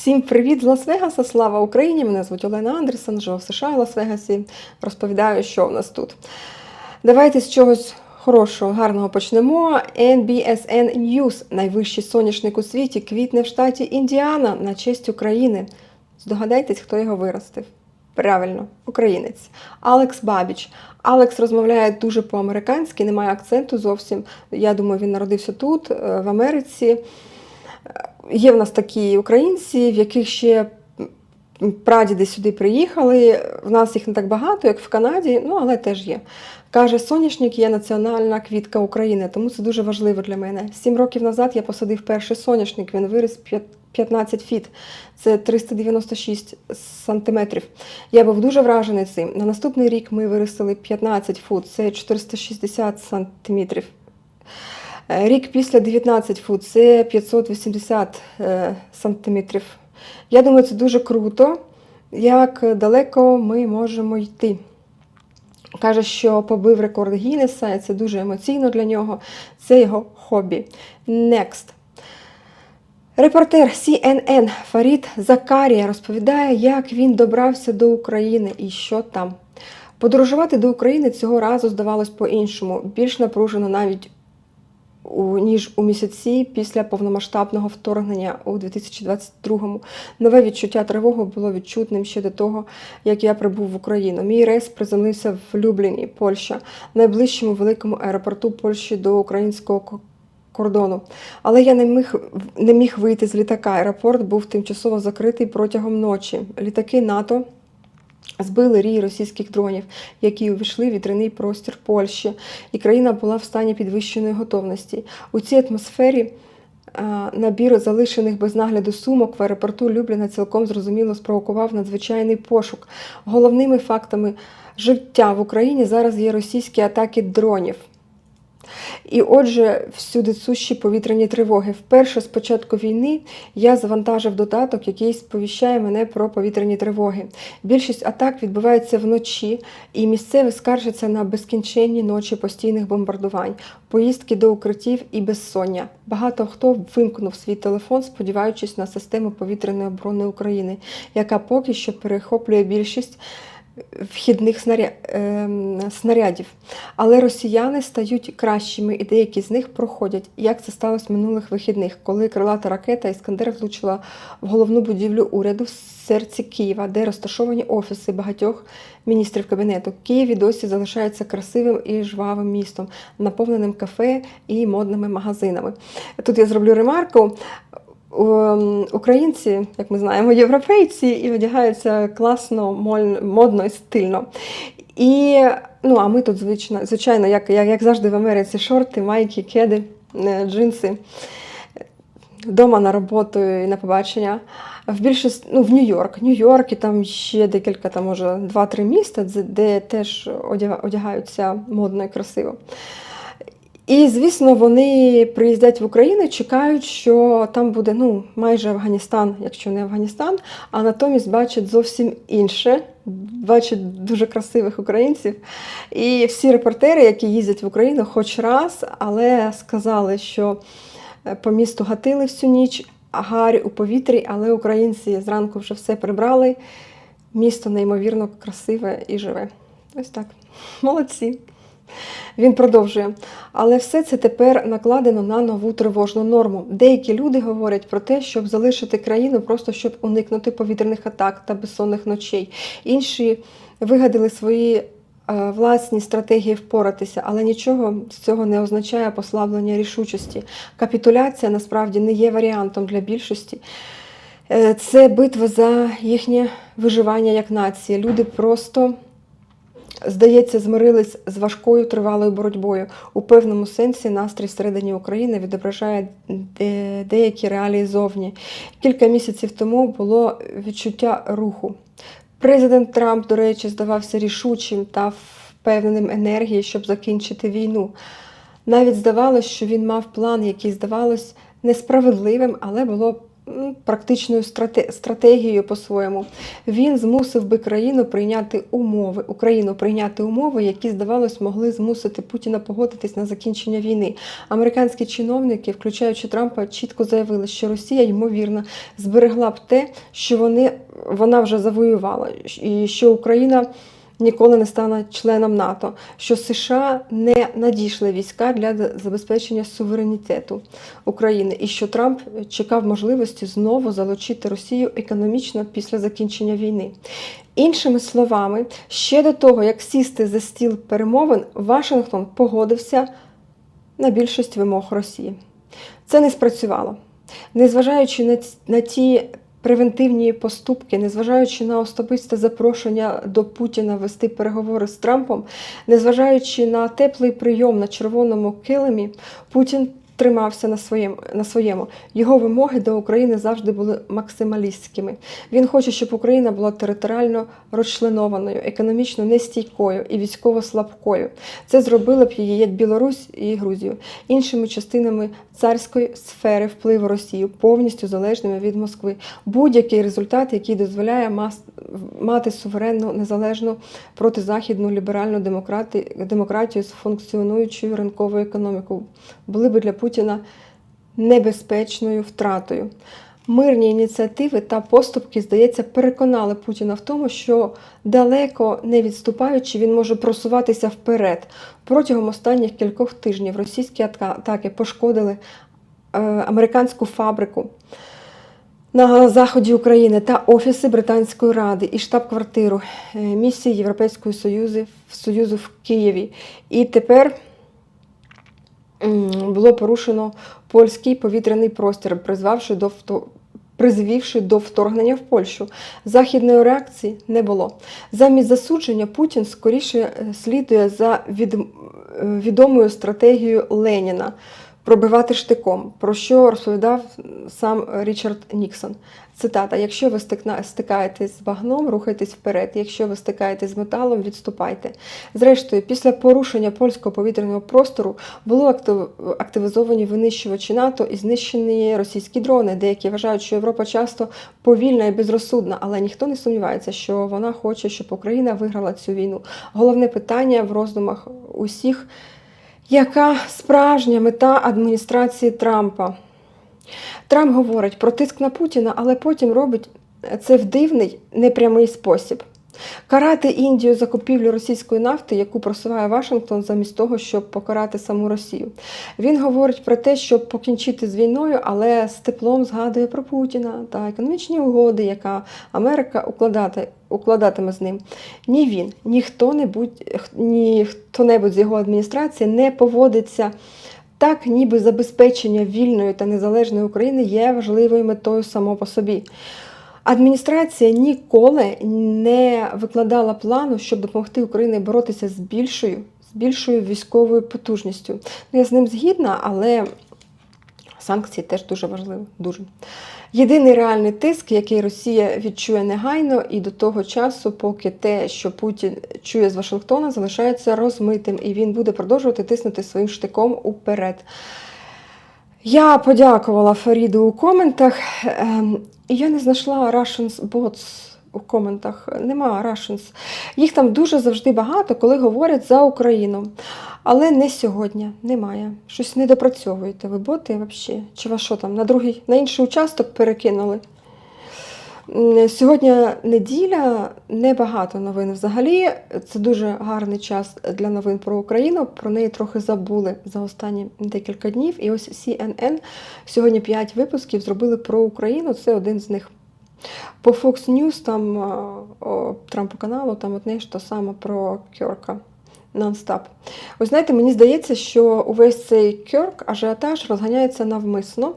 Всім привіт з Лас-Вегаса! Слава Україні! Мене звуть Олена Андерсон, живу в США в Лас-Вегасі. Розповідаю, що в нас тут. Давайте з чогось хорошого, гарного почнемо. NBSN News, найвищий соняшник у світі, квітне в штаті Індіана на честь України. Здогадайтесь, хто його виростив. Правильно, українець. Алекс Бабіч. Алекс розмовляє дуже по-американськи, немає акценту зовсім. Я думаю, він народився тут, е, в Америці. Є в нас такі українці, в яких ще прадіди сюди приїхали. В нас їх не так багато, як в Канаді, ну але теж є. Каже, соняшник є національна квітка України, тому це дуже важливо для мене. Сім років назад я посадив перший соняшник, він виріс 15 фіт, це 396 сантиметрів. Я був дуже вражений цим. На наступний рік ми виростили 15 фут, це 460 сантиметрів. Рік після 19 фут це 580 е, сантиметрів. Я думаю, це дуже круто, як далеко ми можемо йти. Каже, що побив рекорд Гіннеса, і це дуже емоційно для нього. Це його хобі. Next. Репортер CNN Фарід Закарія розповідає, як він добрався до України і що там. Подорожувати до України цього разу здавалось по-іншому, більш напружено навіть ніж у місяці після повномасштабного вторгнення у 2022-му. Нове відчуття тривоги було відчутним ще до того, як я прибув в Україну. Мій рейс приземлився в Любліні, Польща, найближчому великому аеропорту Польщі до українського кордону. Але я не міг, не міг вийти з літака. Аеропорт був тимчасово закритий протягом ночі. Літаки НАТО. Збили рій російських дронів, які увійшли в вітряний простір Польщі, і країна була в стані підвищеної готовності. У цій атмосфері набір залишених без нагляду сумок в аеропорту Любліна цілком зрозуміло спровокував надзвичайний пошук. Головними фактами життя в Україні зараз є російські атаки дронів. І отже, всюди сущі повітряні тривоги. Вперше з початку війни я завантажив додаток, який сповіщає мене про повітряні тривоги. Більшість атак відбувається вночі, і місцеві скаржаться на безкінченні ночі постійних бомбардувань, поїздки до укриттів і безсоння. Багато хто вимкнув свій телефон, сподіваючись на систему повітряної оборони України, яка поки що перехоплює більшість вхідних снаря... ем, снарядів. Але росіяни стають кращими, і деякі з них проходять, як це сталося минулих вихідних, коли крилата ракета Іскандер влучила в головну будівлю уряду в серці Києва, де розташовані офіси багатьох міністрів кабінету. Київ і досі залишається красивим і жвавим містом, наповненим кафе і модними магазинами. Тут я зроблю ремарку. Ем, Українці, як ми знаємо, європейці і одягаються класно, модно і стильно. І, ну, а ми тут, звично, звичайно, як, як, як завжди в Америці, шорти, майки, кеди, е, джинси. Вдома на роботу і на побачення. В більшість, ну, в Нью-Йорк. Нью-Йорк і там ще декілька, там, може, два-три міста, де теж одягаються модно і красиво. І, звісно, вони приїздять в Україну, чекають, що там буде ну, майже Афганістан, якщо не Афганістан, а натомість бачать зовсім інше, бачать дуже красивих українців. І всі репортери, які їздять в Україну хоч раз, але сказали, що е, по місту гатили всю ніч, а гарь у повітрі, але українці зранку вже все прибрали. Місто неймовірно красиве і живе. Ось так. Молодці. Він продовжує. Але все це тепер накладено на нову тривожну норму. Деякі люди говорять про те, щоб залишити країну, просто щоб уникнути повітряних атак та безсонних ночей. Інші вигадали свої е, власні стратегії впоратися, але нічого з цього не означає послаблення рішучості. Капітуляція насправді не є варіантом для більшості. Е, Це битва за їхнє виживання як нації. Люди просто здається, змирились з важкою тривалою боротьбою. У певному сенсі настрій всередині України відображає де- деякі реалії зовні. Кілька місяців тому було відчуття руху. Президент Трамп, до речі, здавався рішучим та впевненим енергії, щоб закінчити війну. Навіть здавалось, що він мав план, який здавалось несправедливим, але було практичною страте- стратегією по-своєму. Він змусив би країну прийняти умови, Україну прийняти умови, які, здавалось, могли змусити Путіна погодитись на закінчення війни. Американські чиновники, включаючи Трампа, чітко заявили, що Росія ймовірно зберегла б те, що вони вона вже завоювала, і що Україна. Ніколи не стане членом НАТО, що США не надійшли війська для забезпечення суверенітету України, і що Трамп чекав можливості знову залучити Росію економічно після закінчення війни. Іншими словами, ще до того, як сісти за стіл перемовин, Вашингтон погодився на більшість вимог Росії. Це не спрацювало. Незважаючи на, ті превентивні поступки, незважаючи на особисте запрошення до Путіна вести переговори з Трампом, незважаючи на теплий прийом на червоному килимі, Путін тримався на своєму, на своєму. Його вимоги до України завжди були максималістськими. Він хоче, щоб Україна була територіально розчленованою, економічно нестійкою і військово слабкою. Це зробили б її як Білорусь і Грузію, іншими частинами царської сфери впливу Росії, повністю залежними від Москви. Будь-який результат, який дозволяє мати суверенну, незалежну протизахідну ліберальну демократію з функціонуючою ринковою економікою, були би для Путіна небезпечною втратою. Мирні ініціативи та поступки, здається, переконали Путіна в тому, що далеко не відступаючи, він може просуватися вперед. Протягом останніх кількох тижнів російські атаки пошкодили е, американську фабрику на заході України та офіси Британської ради і штаб-квартиру е, місії Європейського Союзу, Союзу в Києві. І тепер було порушено польський повітряний простір, призвавши до призвівши до вторгнення в Польщу. Західної реакції не було. Замість засудження Путін скоріше е, слідує за від, е, відомою стратегією Леніна пробивати штиком, про що розповідав сам Річард Ніксон. Цитата: Якщо ви стикаєтесь з багном, рухайтесь вперед. Якщо ви стикаєтесь з металом, відступайте. Зрештою, після порушення польського повітряного простору було актив- активізовані винищувачі НАТО і знищені російські дрони. Деякі вважають, що Європа часто повільна і безрозсудна, але ніхто не сумнівається, що вона хоче, щоб Україна виграла цю війну. Головне питання в роздумах усіх. Яка справжня мета адміністрації Трампа? Трамп говорить про тиск на Путіна, але потім робить це в дивний, непрямий спосіб. Карати Індію за купівлю російської нафти, яку просуває Вашингтон, замість того, щоб покарати саму Росію. Він говорить про те, щоб покінчити з війною, але з теплом згадує про Путіна та економічні угоди, яка Америка укладати, укладатиме з ним. Ні він, ні хто-небудь, ні хто-небудь з його адміністрації не поводиться так, ніби забезпечення вільної та незалежної України є важливою метою само по собі. Адміністрація ніколи не викладала плану, щоб допомогти Україні боротися з більшою, з більшою військовою потужністю. Ну, я з ним згідна, але санкції теж дуже важливі. Дуже. Єдиний реальний тиск, який Росія відчує негайно, і до того часу, поки те, що Путін чує з Вашингтона, залишається розмитим, і він буде продовжувати тиснути своїм штиком уперед. Я подякувала Фаріду у коментах. ем, Я не знайшла Russians bots у коментах. Нема Russians. Їх там дуже завжди багато, коли говорять за Україну. Але не сьогодні, немає. Щось не допрацьовуєте ви боти взагалі. Чи вас що там на другий, на інший участок перекинули? Сьогодні неділя, небагато новин взагалі. Це дуже гарний час для новин про Україну. Про неї трохи забули за останні декілька днів. І ось CNN сьогодні 5 випусків зробили про Україну. Це один з них. По Fox News, там а, Трампу каналу, там от не ж то саме про Кьорка. Нон-стоп. Ось знаєте, мені здається, що увесь цей Кьорк ажіотаж розганяється навмисно.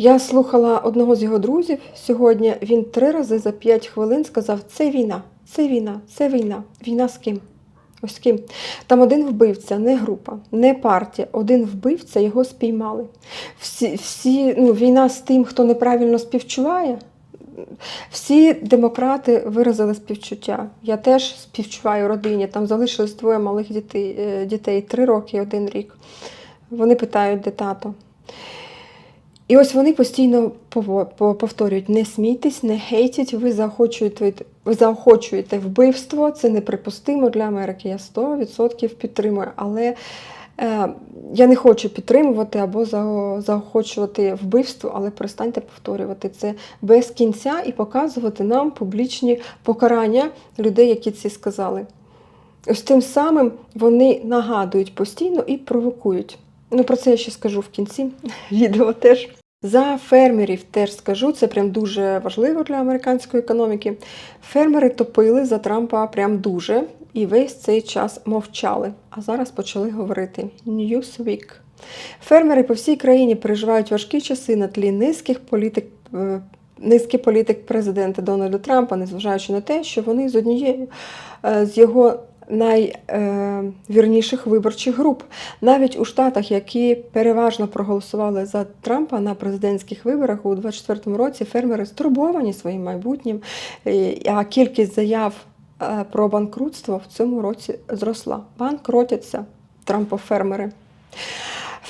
Я слухала одного з його друзів сьогодні. Він три рази за п'ять хвилин сказав: це війна, це війна, це війна. Війна з ким? Ось з ким. Там один вбивця, не група, не партія. Один вбивця його спіймали. Всі, всі ну, війна з тим, хто неправильно співчуває. Всі демократи виразили співчуття. Я теж співчуваю родині. Там залишилось двоє малих дітей, е, дітей три роки і один рік. Вони питають, де тато. І ось вони постійно повторюють: не смійтесь, не хейтіть, ви заохочуєте, ви заохочуєте вбивство, це неприпустимо для Америки. Я 100% підтримую. Але е, я не хочу підтримувати або заохочувати вбивство, але перестаньте повторювати це без кінця і показувати нам публічні покарання людей, які це сказали. Ось тим самим вони нагадують постійно і провокують. Ну, про це я ще скажу в кінці відео теж. За фермерів теж скажу, це прям дуже важливо для американської економіки. Фермери топили за Трампа прям дуже і весь цей час мовчали. А зараз почали говорити Newsweek. Фермери по всій країні переживають важкі часи на тлі низьких політик. е, Низки політик президента Дональда Трампа, незважаючи на те, що вони з однією е, з його найвірніших виборчих груп. Навіть у штатах, які переважно проголосували за Трампа на президентських виборах у 2024 році, фермери стурбовані своїм майбутнім, е, а кількість заяв е, про банкрутство в цьому році зросла. Банкротяться Трампофермери.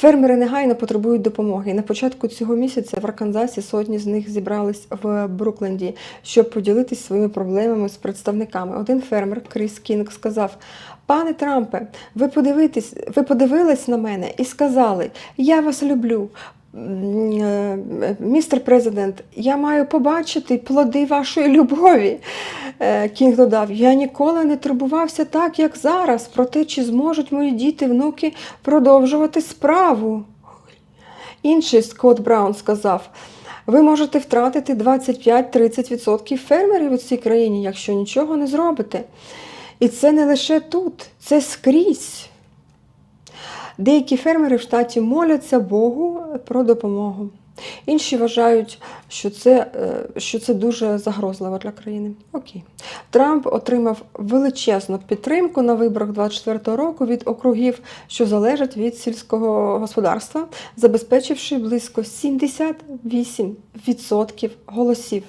Фермери негайно потребують допомоги. На початку цього місяця в Арканзасі сотні з них зібрались в Брукленді, щоб поділитись своїми проблемами з представниками. Один фермер, Кріс Кінг, сказав: Пане Трампе, ви подивитесь, ви подивились на мене і сказали: Я вас люблю. Е, Містер президент, я маю побачити плоди вашої любові. Е, Кінг додав: Я ніколи не турбувався так, як зараз, про те, чи зможуть мої діти, внуки продовжувати справу. Інший Скотт Браун сказав: ви можете втратити 25-30% фермерів у цій країні, якщо нічого не зробите. І це не лише тут, це скрізь. Деякі фермери в штаті моляться Богу про допомогу. Інші вважають, що це, е, що це дуже загрозливо для країни. Окей. Трамп отримав величезну підтримку на виборах 24-го року від округів, що залежать від сільського господарства, забезпечивши близько 78% голосів.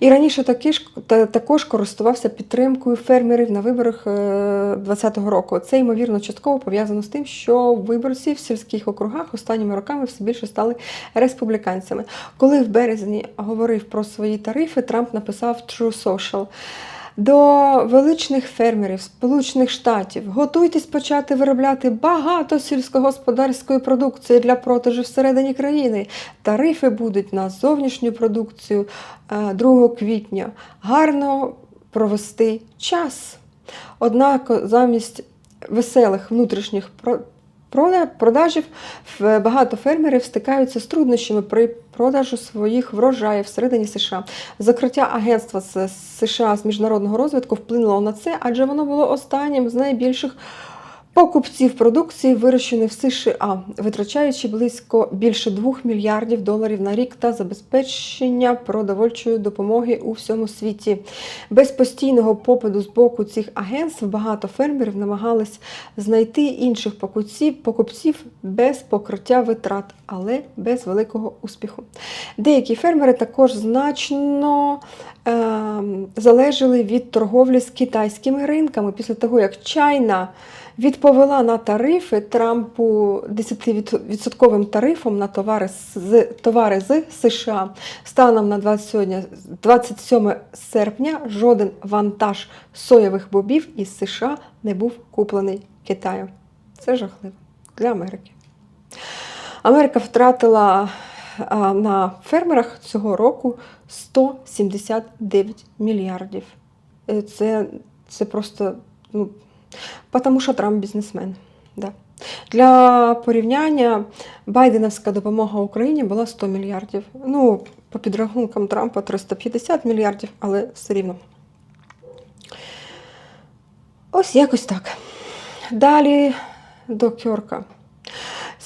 І раніше таки ж, та, також користувався підтримкою фермерів на виборах 2020 року. Це, ймовірно, частково пов'язано з тим, що виборці в сільських округах останніми роками все більше стали республіканцями. Коли в березні говорив про свої тарифи, Трамп написав True Social. До величних фермерів Сполучених Штатів готуйтесь почати виробляти багато сільськогосподарської продукції для продажу всередині країни. Тарифи будуть на зовнішню продукцію е, 2 квітня. Гарно провести час. Однак замість веселих внутрішніх продажів багато фермерів стикаються з труднощами при продажу своїх врожаїв всередині США. Закриття агентства з США з міжнародного розвитку вплинуло на це, адже воно було останнім з найбільших покупців продукції, вирощеної в США, витрачаючи близько більше 2 мільярдів доларів на рік та забезпечення продовольчої допомоги у всьому світі. Без постійного попиту з боку цих агентств багато фермерів намагались знайти інших покупців, без покриття витрат, але без великого успіху. Деякі фермери також значно залежали від торговлі з китайськими ринками після того, як Чайна відповіла на тарифи Трампу 10% тарифом на товари з товари з США. Станом на 20 сьогодні- 27 серпня жоден вантаж соєвих бобів із США не був куплений Китаю. Це жахливо для Америки. Америка втратила на фермерах цього року 179 мільярдів. Е, Це, це просто, ну, тому що Трамп бізнесмен. Да. Для порівняння Байденівська допомога Україні була 100 мільярдів. Ну, по підрахункам Трампа 350 мільярдів, але все рівно. Ось якось так. Далі до Кьорка.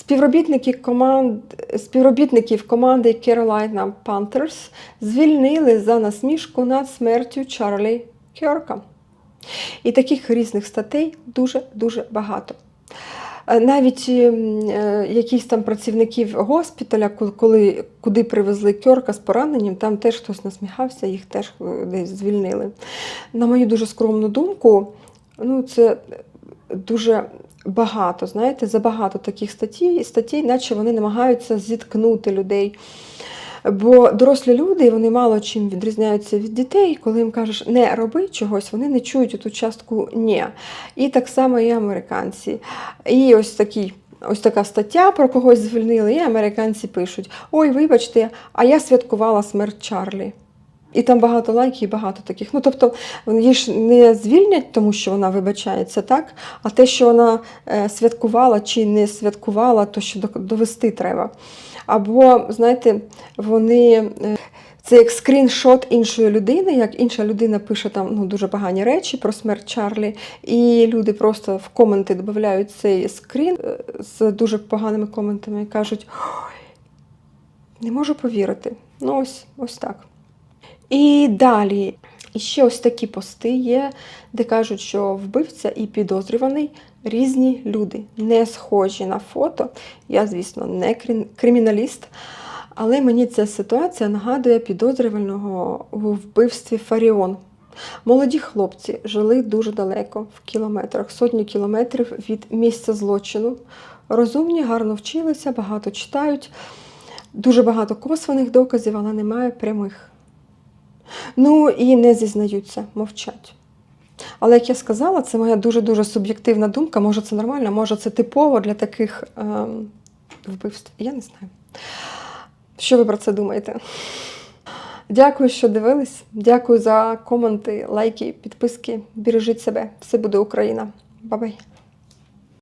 Співробітники команд, співробітників команди Carolina Panthers звільнили за насмішку над смертю Чарлі Кьорка. І таких різних статей дуже-дуже багато. Е, Навіть ем, е, якісь там працівників госпіталя, коли, куди привезли Кьорка з пораненням, там теж хтось насміхався, їх теж е, десь звільнили. На мою дуже скромну думку, ну, це дуже багато, знаєте, забагато таких статей, статей, наче вони намагаються зіткнути людей. Бо дорослі люди вони мало чим відрізняються від дітей, коли їм кажеш не роби чогось, вони не чують ту частку ні. І так само і американці. І ось такий. Ось така стаття про когось звільнили, і американці пишуть: Ой, вибачте, а я святкувала смерть Чарлі. І там багато лайків і багато таких. Ну, тобто, її ж не звільнять, тому що вона вибачається, так? А те, що вона е, святкувала чи не святкувала, то що довести треба. Або, знаєте, вони. е, Це як скріншот іншої людини, як інша людина пише там ну, дуже погані речі про смерть Чарлі, і люди просто в коменти додають цей скрін е, з дуже поганими коментами і кажуть: Ой, не можу повірити. Ну, ось, ось так. І далі. І ще ось такі пости є, де кажуть, що вбивця і підозрюваний різні люди, не схожі на фото. Я, звісно, не криміналіст, але мені ця ситуація нагадує підозрюваного у вбивстві Фаріон. Молоді хлопці жили дуже далеко, в кілометрах, сотні кілометрів від місця злочину. Розумні, гарно вчилися, багато читають, дуже багато косвених доказів, але немає прямих. Ну і не зізнаються, мовчать. Але як я сказала, це моя дуже-дуже суб'єктивна думка. Може, це нормально, може, це типово для таких ем, вбивств. Я не знаю. Що ви про це думаєте? Дякую, що дивились. Дякую за коменти, лайки, підписки. Бережіть себе. Все буде Україна. Бабай!